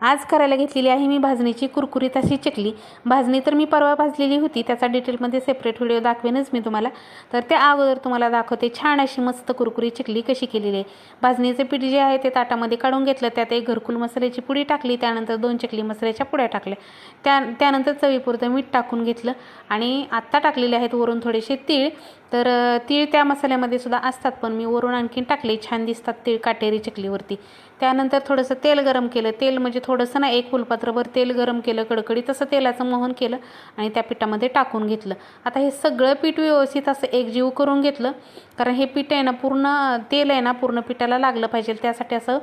आज करायला घेतलेली आहे मी भाजणीची कुरकुरीत अशी चकली. भाजणी तर मी परवा भाजलेली होती त्याचा डिटेलमध्ये सेपरेट व्हिडिओ दाखवेनच मी तुम्हाला. तर त्या अगोदर तुम्हाला दाखवते छान अशी मस्त कुरकुरी चकली कशी केलेली आहे. भाजणीचे पीठ जे आहे ते ताटामध्ये काढून घेतलं त्यात एक घरकुल मसाल्याची पुडी टाकली त्यानंतर दोन चकली मसाल्याच्या पुड्या टाकल्या. त्या त्यानंतर चवीपुरतं मीठ टाकून घेतलं आणि आत्ता टाकलेले आहेत वरून थोडेसे तीळ. तर तीळ त्या मसाल्यामध्ये सुद्धा असतात पण मी वरून आणखीन टाकले. छान दिसतात तीळ काटेरी चकलीवरती त्यानंतर थोडंसं तेल गरम केलं. तेल म्हणजे थोडंसं ना एक फुलपात्रभर तेल गरम केलं कडकडी तसं तेलाचं मोहन केलं आणि त्या पिठामध्ये टाकून घेतलं. आता हे सगळं पीठ व्यवस्थित असं एकजीव करून घेतलं. कारण हे पीठ आहे ना पूर्ण तेल आहे ना पूर्ण पिठाला लागलं पाहिजे. त्यासाठी असं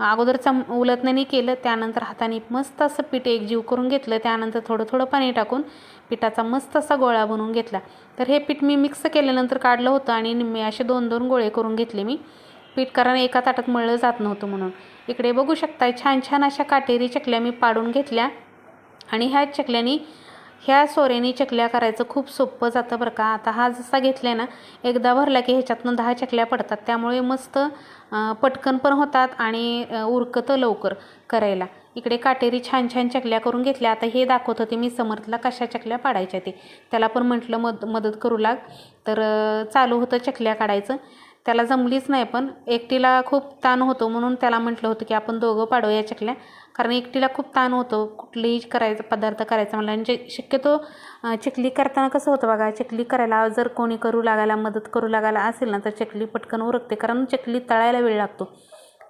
अगोदर चम उलटण्याने केलं त्यानंतर हाताने मस्त असं पीठ एकजीव करून घेतलं त्यानंतर थोडं थोडं पाणी टाकून पिठाचा मस्त असा गोळा बनवून घेतला. तर हे पीठ मी मिक्स केल्यानंतर काढलं होतं आणि निम्मे असे दोन दोन गोळे करून घेतले मी. पीठ कारण एका ताटात मळलं जात नव्हतं म्हणून. इकडे बघू शकताय छान छान अशा काटेरी चकल्या मी पाडून घेतल्या आणि ह्या चकल्यानी ह्या सोऱ्यानी चकल्या करायचं खूप सोपं जातं बरं का. आता हा जसा घेतला ना एकदा भरला की ह्याच्यातनं दहा चकल्या पडतात. त्यामुळे मस्त पटकन पण होतात आणि उरकतं लवकर करायला. इकडे काटेरी छान छान चकल्या करून घेतल्या. आता हे दाखवत होते मी समर्थला कशा चकल्या पाडायच्या ते. त्याला पण म्हटलं मद मदत करू लाग. तर चालू होतं चकल्या काढायचं. त्याला जमलीच नाही पण एकटीला खूप ताण होतो म्हणून त्याला म्हटलं होतं की आपण दोघं पाडूया चकल्या कारण एकटीला खूप ताण होतो कुठलेही करायचं पदार्थ करायचा म्हणला. म्हणजे शक्यतो चकली करताना कसं होतं बघा चकली करायला जर कोणी करू लागायला मदत करू लागायला असेल ना तर चकली पटकन उरकते. कारण चकली तळायला वेळ लागतो.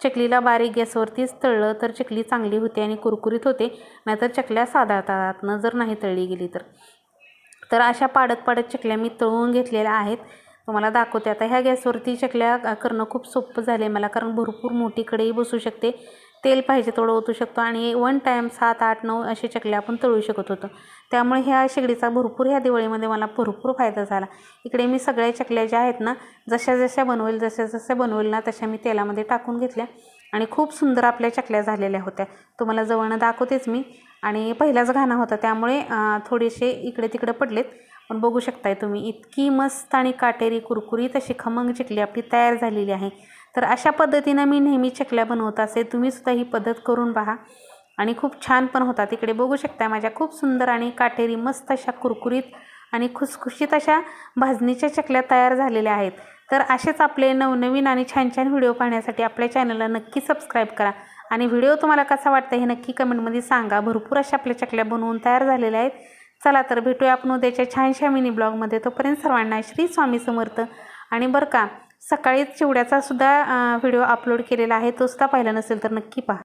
चकलीला बारीक गॅसवरतीच तळलं तर चकली चांगली होते आणि कुरकुरीत होते. नाहीतर चकल्या साधारतात न जर नाही तळली गेली तर. तर अशा पाडत पाडत चकल्या मी तळून घेतलेल्या आहेत. तुम्हाला दाखवते. आता ह्या गॅसवरती चकल्या करणं खूप सोपं झालं आहे मला कारण भरपूर मोठी कढई बसू शकते. तेल पाहिजे तेवढं ओतू शकतो आणि वन टाईम सात आठ नऊ असे चकल्या आपण तळू शकत होतो. त्यामुळे ह्या शेगडीचा भरपूर ह्या दिवाळीमध्ये मला भरपूर फायदा झाला. इकडे मी सगळ्या चकल्या ज्या आहेत ना जशा जशा बनवेल जशा जशा बनवेल ना तशा मी तेलामध्ये टाकून घेतल्या आणि खूप सुंदर आपल्या चकल्या झालेल्या होत्या. तुम्हाला जवळनं दाखवतेच मी. आणि पहिलाच घाणा होता त्यामुळे थोडेसे इकडे तिकडे पडलेत. पण बघू शकताय तुम्ही इतकी मस्त आणि काटेरी कुरकुरीत अशी खमंग चकली आपली तयार झालेली आहे. तर अशा पद्धतीनं मी नेहमी चकल्या बनवत असे. तुम्ही सुद्धा ही पद्धत करून पहा. आणि खूप छान पण होता तिकडे बघू शकताय माझ्या खूप सुंदर आणि काटेरी मस्त अशा कुरकुरीत आणि खुसखुशीत अशा भाजणीच्या चकल्या तयार झालेल्या आहेत. तर असेच आपले नवनवीन आणि छान छान व्हिडिओ पाहण्यासाठी आपल्या चॅनलला नक्की सबस्क्राईब करा. आणि व्हिडिओ तुम्हाला कसा वाटतं हे नक्की कमेंटमध्ये सांगा. भरपूर अशा आपल्या चकल्या बनवून तयार झालेल्या आहेत. चला तर भेटूया आपण उद्याच्या छानशा मिनी ब्लॉगमध्ये. तोपर्यंत सर्वांना श्री स्वामी समर्थ. आणि बरं का सकाळी चिवड्याचा सुद्धा व्हिडिओ अपलोड केलेला आहे तो सुद्धा पाहिला नसेल तर नक्की पहा.